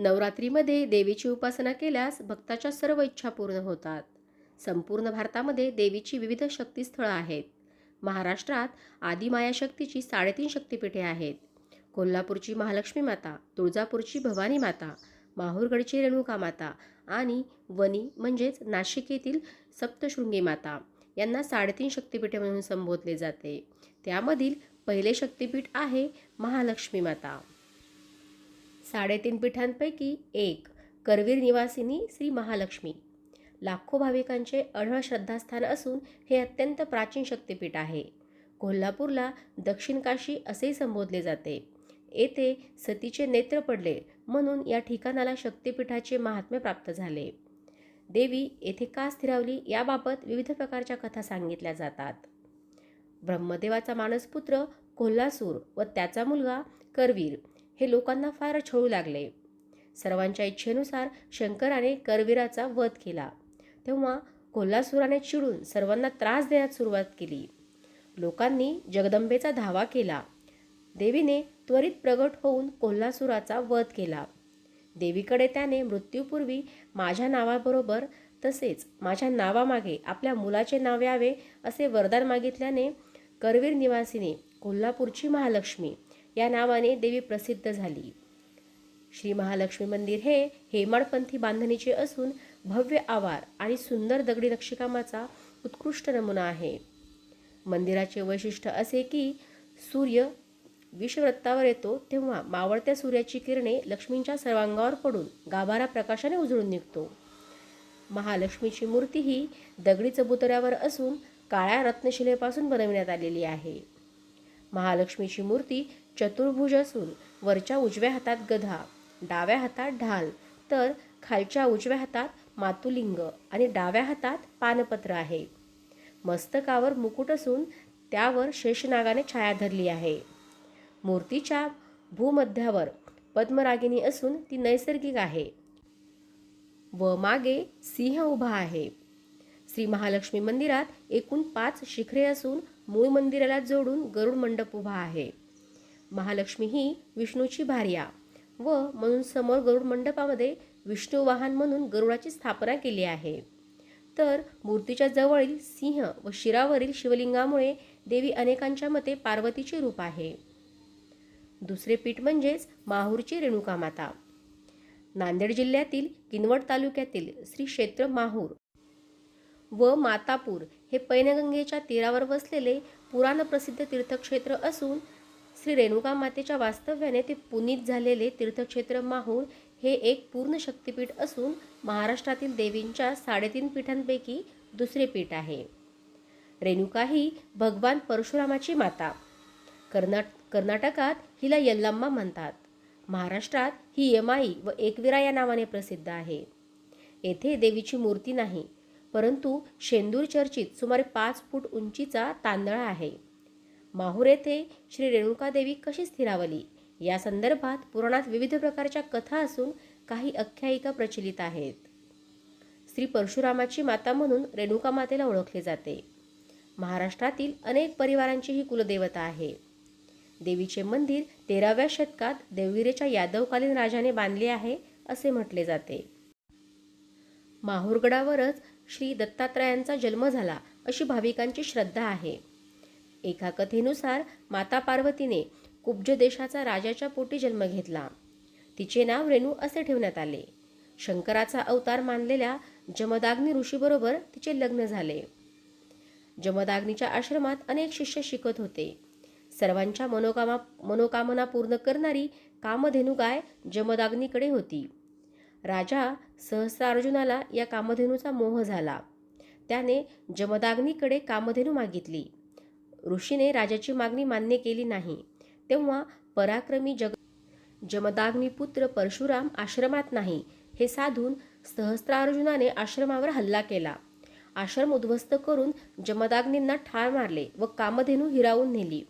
नवरात्रीमध्ये देवीची उपासना केल्यास भक्ताच्या सर्व इच्छा पूर्ण होतात. संपूर्ण भारतामध्ये देवीची विविध शक्तीस्थळं आहेत. महाराष्ट्रात आदिमाया शक्तीची साडेतीन शक्तिपीठे आहेत. कोल्हापूरची महालक्ष्मी माता तुळजापूरची भवानी माता माहूरगडची रेणुका माता आणि वनी म्हणजेच नाशिक येथील सप्तशृंगी माता यांना साडेतीन शक्तिपीठे म्हणून संबोधले जाते. त्यामधील पहिले शक्तिपीठ आहे महालक्ष्मी माता. साडेतीन पीठांपैकी एक करवीर निवासिनी श्री महालक्ष्मी. लाखो भाविकांचे अढळ श्रद्धास्थान असून हे अत्यंत प्राचीन शक्तिपीठ आहे. कोल्हापूरला दक्षिण काशी असेही संबोधले जाते. येथे सतीचे नेत्र पडले म्हणून या ठिकाणाला शक्तिपीठाचे महात्म्य प्राप्त झाले. देवी येथे का स्थिरावली याबाबत विविध प्रकारच्या कथा सांगितल्या जातात. ब्रह्मदेवाचा मानसपुत्र कोल्हासूर व त्याचा मुलगा करवीर हे लोकांना फार छळू लागले. सर्वांच्या इच्छेनुसार शंकराने करवीराचा वध केला. तेव्हा कोल्हासुराने चिडून सर्वांना त्रास देण्यास सुरुवात केली. लोकांनी जगदंबेचा धावा केला. देवीने त्वरित प्रगट होऊन कोल्हासुराचा वध केला. देवीकडे त्याने मृत्यूपूर्वी माझ्या नावाबरोबर तसेच माझ्या नावामागे आपल्या मुलाचे नाव यावे असे वरदान मागितल्याने करवीर निवासीने कोल्हापूरची महालक्ष्मी या नावाने देवी प्रसिद्ध झाली. श्री महालक्ष्मी मंदिर हे हेमाडपंथी बांधणीचे असून भव्य आवार आणि सुंदर दगडी नक्षीकामाचा उत्कृष्ट नमुना आहे. मंदिराचे वैशिष्ट्य असे की सूर्य विषवृत्तावर येतो तेव्हा मावळत्या सूर्याची किरणे लक्ष्मींच्या सर्वांगावर पडून गाभारा प्रकाशाने उजळून निघतो. महालक्ष्मीची मूर्ती ही दगडी चबुतऱ्यावर असून काळ्या रत्नशिलेपासून बनविण्यात आलेली आहे. महालक्ष्मीची मूर्ती चतुर्भुज असून वरच्या उजव्या हातात गधा डाव्या हातात ढाल तर खालच्या उजव्या हातात मातुलिंग आणि डाव्या हातात पानपत्र आहे. मस्तकावर मुकुट असून त्यावर शेषनागाने छाया धरली आहे. मूर्तीच्या भूमध्यावर पद्मरागिनी असून ती नैसर्गिक आहे. व मागे सिंह उभा आहे. श्री महालक्ष्मी मंदिरात एकूण पाच शिखरे असून मूळ मंदिराला जोडून गरुड मंडप उभा आहे. महालक्ष्मी ही विष्णूची भार्या व म्हणून समोर गरुड मंडपामध्ये विष्णू वाहन म्हणून गरुडाची स्थापना केली आहे. तर मूर्तीच्या जवळील सिंह व शिरावरील शिवलिंगामुळे देवी अनेकांच्या मते पार्वतीचे रूप आहे. दुसरे पीठ म्हणजेच माहूरची रेणुका माता नांदेड जिल्ह्यातील किनवट तालुक्यातील श्री क्षेत्र माहूर व मातापूर हे पैनगंगेच्या तीरावर वसलेले पुराणप्रसिद्ध तीर्थक्षेत्र असून श्री रेणुका मातेच्या वास्तव्याने ते पुनीत झालेले तीर्थक्षेत्र माहूर हे एक पूर्ण शक्तिपीठ असून महाराष्ट्रातील देवींच्या साडेतीन पीठांपैकी दुसरे पीठ आहे. रेणुका ही भगवान परशुरामाची माता. कर्नाट कर्नाटकात हिला यल्लम्मा म्हणतात. महाराष्ट्रात ही यमाई व एकविरा या नावाने प्रसिद्ध आहे. येथे देवीची मूर्ती नाही परंतु शेंदूर चर्चित सुमारे पाच फूट उंचीचा तांदळा आहे. माहूर येथे श्री रेणुकादेवी कशी स्थिरावली? या संदर्भात पुराणात विविध प्रकारच्या कथा असून काही आख्यायिका प्रचलित आहेत. श्री परशुरामाची माता म्हणून रेणुका मातेला ओळखले जाते. महाराष्ट्रातील अनेक परिवारांची ही कुलदेवता आहे. देवीचे मंदिर तेराव्या शतकात देवगिरीच्या यादवकालीन राजाने बांधले आहे असे म्हटले जाते. माहूरगडावरच श्री दत्तात्रयांचा जन्म झाला अशी भाविकांची श्रद्धा आहे. एका कथेनुसार माता पार्वतीने कुब्ज देशाचा राजाच्या पोटी जन्म घेतला. तिचे नाव रेणू असे ठेवण्यात आले. शंकराचा अवतार मानलेल्या जमदाग्नी ऋषीबरोबर तिचे लग्न झाले. जमदाग्नीच्या आश्रमात अनेक शिष्य शिकत होते. सर्वांच्या मनोकामा मनोकामना पूर्ण करणारी कामधेनू गाय जमदाग्नीकडे होती. राजा सहस्रार्जुनाला या कामधेनूचा मोह झाला. त्याने जमदाग्नीकडे कामधेनू मागितली. ऋषीने राजाची मागणी मान्य केली नाही. तेव्हा पराक्रमी जग जमदाग्निपुत्र परशुराम आश्रमात नाही. हे साधून सहस्त्रार्जुनाने आश्रमावर हल्ला केला. आश्रम उद्ध्वस्त करून जमदाग्नींना ठार मारले व कामधेनू हिरावून नेली.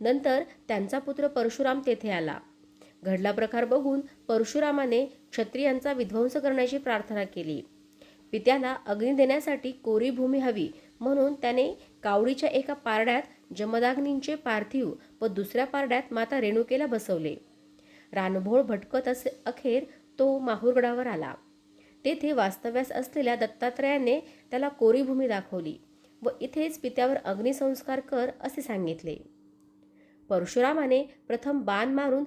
नंतर त्यांचा पुत्र परशुराम तेथे आला. घडला प्रकार बघून परशुरामाने क्षत्रियांचा विध्वंस करण्याची प्रार्थना केली. पित्याला अग्नी देण्यासाठी कोरी भूमी हवी म्हणून त्याने कावडीच्या एका पारड्यात जमदाग्नींचे पार्थिव व दुसऱ्या पारड्यात माता रेणुकेला बसवले. रानभोळ भटकत असे अखेर तो माहूरगडावर आला. तेथे वास्तव्यास असलेल्या दत्तात्रयाने त्याला कोरीभूमी दाखवली व इथेच पित्यावर अग्निसंस्कार कर असे सांगितले. परशुरामाने प्रथम बाण मारून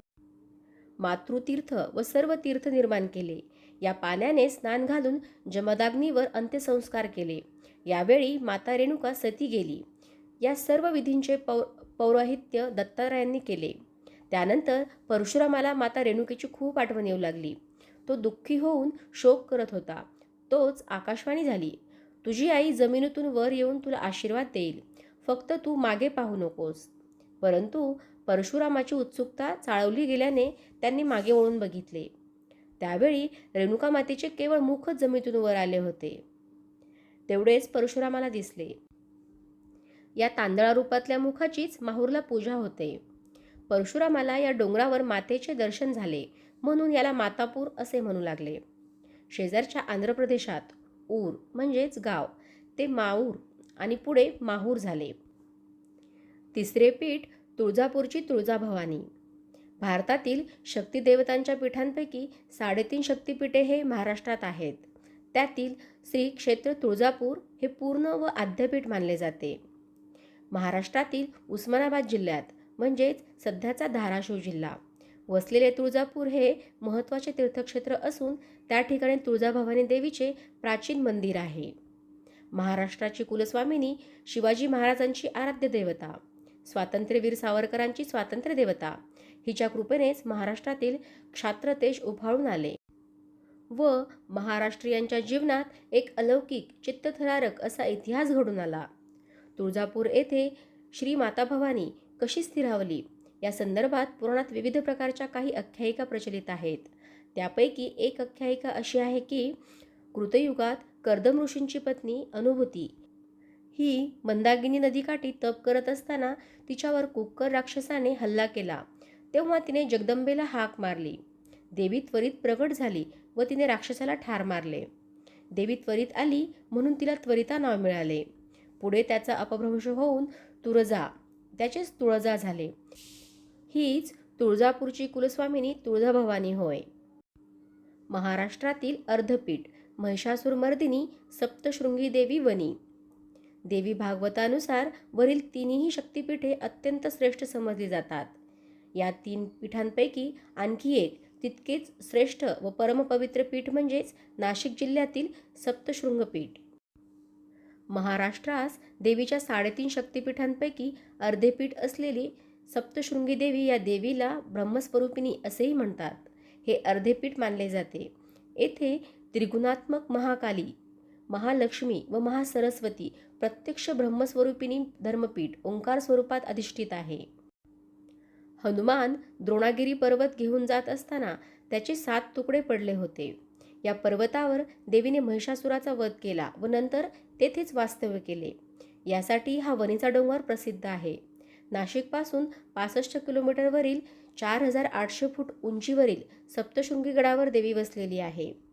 मातृतीर्थ व सर्व तीर्थ निर्माण केले. या पाण्याने स्नान घालून जमदाग्नीवर अंत्यसंस्कार केले. यावेळी माता रेणुका सती गेली. या सर्व विधींचे पौ पौरोहित्य दत्तारायांनी केले. त्यानंतर परशुरामाला माता रेणुकेची खूप आठवण येऊ लागली. तो दुःखी होऊन शोक करत होता. तोच आकाशवाणी झाली. तुझी आई जमिनीतून वर येऊन तुला आशीर्वाद देईल. फक्त तू मागे पाहू नकोस. परंतु परशुरामाची उत्सुकता चाळवली गेल्याने त्यांनी मागे वळून बघितले. त्यावेळी रेणुका मातेचे केवळ मुखच जमितून वर आले होते. तेवढेच परशुरामाला दिसले. या तांदळा रूपातल्या मुखाचीच माहूरला पूजा होते. परशुरामाला या डोंगरावर मातेचे दर्शन झाले म्हणून याला मातापूर असे म्हणू लागले. शेजारच्या आंध्र प्रदेशात ऊर म्हणजेच गाव ते माऊर आणि पुढे माहूर झाले. तिसरे पीठ तुळजापूरची तुळजाभवानी. भारतातील शक्तिदेवतांच्या पीठांपैकी साडेतीन शक्तिपीठे हे महाराष्ट्रात आहेत. त्यातील श्री क्षेत्र तुळजापूर हे पूर्ण व आद्यपीठ मानले जाते. महाराष्ट्रातील उस्मानाबाद जिल्ह्यात म्हणजेच सध्याचा धाराशिव जिल्हा. वसलेले तुळजापूर हे महत्त्वाचे तीर्थक्षेत्र असून त्या ठिकाणी तुळजाभवानी देवीचे प्राचीन मंदिर आहे. महाराष्ट्राची कुलस्वामिनी शिवाजी महाराजांची आराध्य देवता. स्वातंत्र्यवीर सावरकरांची स्वातंत्र्य देवता. हिच्या कृपेनेच महाराष्ट्रातील क्षात्रतेज उभाळून आले. व महाराष्ट्रीयांच्या जीवनात एक अलौकिक चित्तथरारक असा इतिहास घडून आला. तुळजापूर येथे श्री माता भवानी कशी स्थिरावली या संदर्भात पुराणात विविध प्रकारच्या काही आख्यायिका प्रचलित आहेत. त्यापैकी एक आख्यायिका अशी आहे की कृतयुगात कर्दम ऋषींची पत्नी अनुभूती ही मंदागिनी नदीकाठी तप करत असताना तिच्यावर कुक्कर राक्षसाने हल्ला केला. तेव्हा तिने जगदंबेला हाक मारली. देवी त्वरित प्रगट झाली व तिने राक्षसाला ठार मारले. देवी त्वरित आली म्हणून तिला त्वरिता नाव मिळाले. पुढे त्याचा अपभ्रंश होऊन तुळजा त्याचेच तुळजा झाले. हीच तुळजापूरची कुलस्वामिनी तुळजाभवानी होय. महाराष्ट्रातील अर्धपीठ महिषासुरमर्दिनी सप्तशृंगी देवी वनी. देवी भागवतानुसार वरील तिन्ही शक्तिपीठे अत्यंत श्रेष्ठ समजली जातात. या तीन पीठांपैकी आणखी एक तितकेच श्रेष्ठ व परमपवित्र पीठ म्हणजेच नाशिक जिल्ह्यातील सप्तशृंगपीठ. महाराष्ट्रास देवीच्या साडेतीन शक्तिपीठांपैकी अर्धे पीठ असलेली सप्तशृंगी देवी या देवीला ब्रह्मस्वरूपिणी असेही म्हणतात. हे अर्धे पीठ मानले जाते. येथे त्रिगुणात्मक महाकाली महालक्ष्मी व महासरस्वती प्रत्यक्ष ब्रह्मस्वरूपिणी धर्मपीठ ओंकार स्वरूपात अधिष्ठित आहे. हनुमान द्रोणागिरी पर्वत घेऊन जात असताना त्याचे सात तुकडे पडले होते. या पर्वतावर देवीने महिषासुराचा वध केला व नंतर तेथेच वास्तव्य केले. यासाठी हा वणीचा डोंगर प्रसिद्ध आहे. नाशिकपासून पासष्ट किलोमीटरवरील चार हजार आठशे फूट उंचीवरील सप्तशृंगी गडावर देवी वसलेली आहे.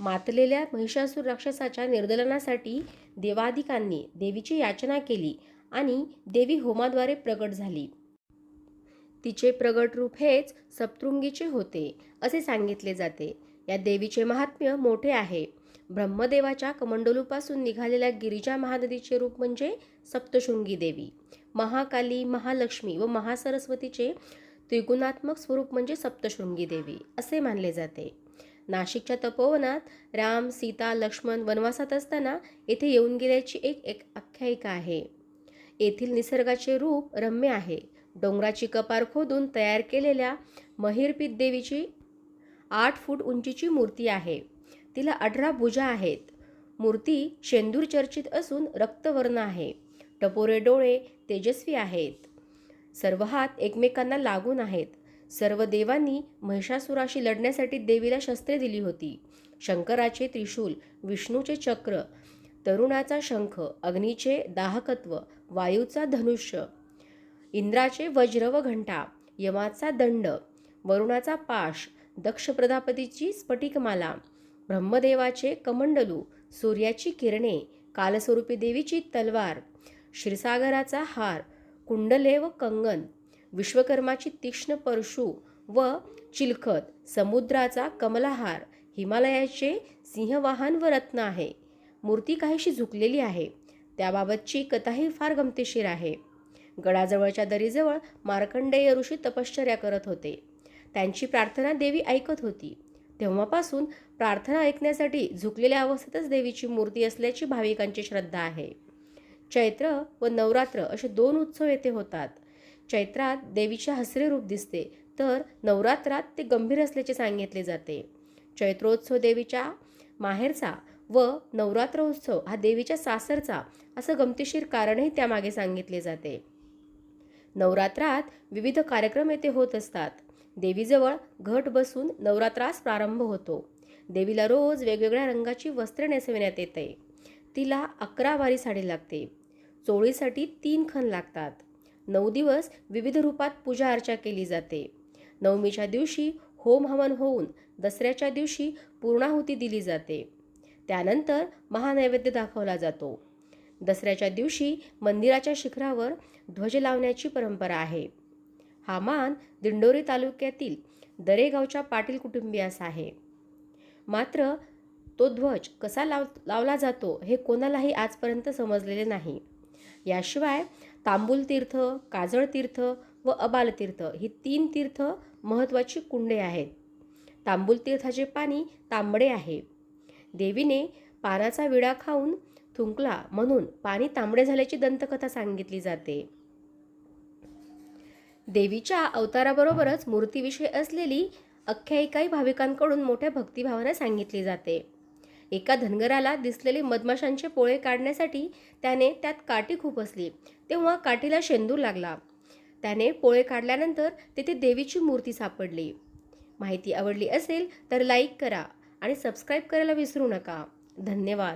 मातलेल्या महिषासूर राक्षसाच्या निर्दलनासाठी देवाधिकांनी देवीची याचना केली आणि देवी होमाद्वारे प्रगट झाली. तिचे प्रगट रूप हेच सप्तृंगीचे होते असे सांगितले जाते. या देवीचे महात्म्य मोठे आहे. ब्रह्मदेवाच्या कमंडलूपासून निघालेल्या गिरिजा महानदीचे रूप म्हणजे सप्तशृंगी देवी. महाकाली महालक्ष्मी व महासरस्वतीचे त्रिगुणात्मक स्वरूप म्हणजे सप्तशृंगी देवी असे मानले जाते. नाशिकच्या तपोवनात राम सीता लक्ष्मण वनवासात असताना येथे येऊन गेल्याची एक एक आख्यायिका आहे. येथील निसर्गाचे रूप रम्य आहे. डोंगराची कपार खोदून तयार केलेल्या महिरपीत देवीची आठ फूट उंचीची मूर्ती आहे. तिला अठरा भुजा आहेत. मूर्ती शेंदूर चर्चित असून रक्तवर्ण आहे. टपोरे डोळे तेजस्वी आहेत. सर्व हात एकमेकांना लागून आहेत. सर्व देवांनी महिषासुराशी लढण्यासाठी देवीला शस्त्रे दिली होती. शंकराचे त्रिशूल विष्णूचे चक्र तरुणाचा शंख अग्नीचे दाहकत्व वायूचा धनुष्य इंद्राचे वज्र व घंटा यमाचा दंड वरुणाचा पाश दक्ष प्रजापतीची स्फटिकमाला ब्रह्मदेवाचे कमंडलू सूर्याची किरणे कालस्वरूपी देवीची तलवार क्षीरसागराचा हार कुंडले व कंगन विश्वकर्माची तीक्ष्ण परशु व चिलखत समुद्राचा कमलाहार हिमालयाचे सिंहवाहन व रत्न आहे. मूर्ती काहीशी झुकलेली आहे. त्याबाबतची कथाही फार गमतीशीर आहे. गडाजवळच्या दरीजवळ मार्कंडेय ऋषी तपश्चर्या करत होते. त्यांची प्रार्थना देवी ऐकत होती. तेव्हापासून प्रार्थना ऐकण्यासाठी झुकलेल्या अवस्थेतच देवीची मूर्ती असल्याची भाविकांची श्रद्धा आहे. चैत्र व नवरात्र असे दोन उत्सव येथे होतात. चैत्रात देवीचे हसरे रूप दिसते तर नवरात्रात ते गंभीर असल्याचे सांगितले जाते. चैत्रोत्सव देवीच्या माहेरचा व नवरात्र उत्सव हा देवीच्या सासरचा असं गमतीशीर कारणही त्यामागे सांगितले जाते. नवरात्रात विविध कार्यक्रम येथे होत असतात. देवीजवळ घट बसून नवरात्रास प्रारंभ होतो. देवीला रोज वेगवेगळ्या रंगाची वस्त्रे नेसविण्यात येते. तिला अकरा वारी साडी लागते. चोळीसाठी तीन खण लागतात. नऊ दिवस विविध रूपात पूजा अर्चा केली जाते. नवमीच्या दिवशी होम हवन होऊन दसऱ्याच्या दिवशी पूर्णाहुती दिली जाते. त्यानंतर महानैवेद्य दाखवला जातो. दसऱ्याच्या दिवशी मंदिराच्या शिखरावर ध्वज लावण्याची परंपरा आहे. हा मान दिंडोरी तालुक्यातील दरेगावच्या पाटील कुटुंबियास आहे. मात्र तो ध्वज कसा लाव लावला जातो हे कोणालाही आजपर्यंत समजलेले नाही. याशिवाय तांबूल तीर्थ काजळ तीर्थ व अबालतीर्थ ही तीन तीर्थ महत्त्वाची कुंडे आहेत. तांबूल तीर्थाचे पाणी तांबडे आहे. देवीने पानाचा विडा खाऊन थुंकला म्हणून पाणी तांबडे झाल्याची दंतकथा सांगितली जाते. देवीच्या अवताराबरोबरच मूर्तीविषयी असलेली आख्यायिकाही भाविकांकडून मोठ्या भक्तिभावाने सांगितली जाते. एका धनगराला दिसलेले मधमाशांचे पोळे काढण्यासाठी त्याने त्यात काठी खुपसली तेव्हा काठीला शेंदूर लागला. त्याने पोळे काढल्यानंतर तेथे देवीची मूर्ती सापडली. माहिती आवडली असेल तर लाईक करा आणि सबस्क्राईब करायला विसरू नका. धन्यवाद.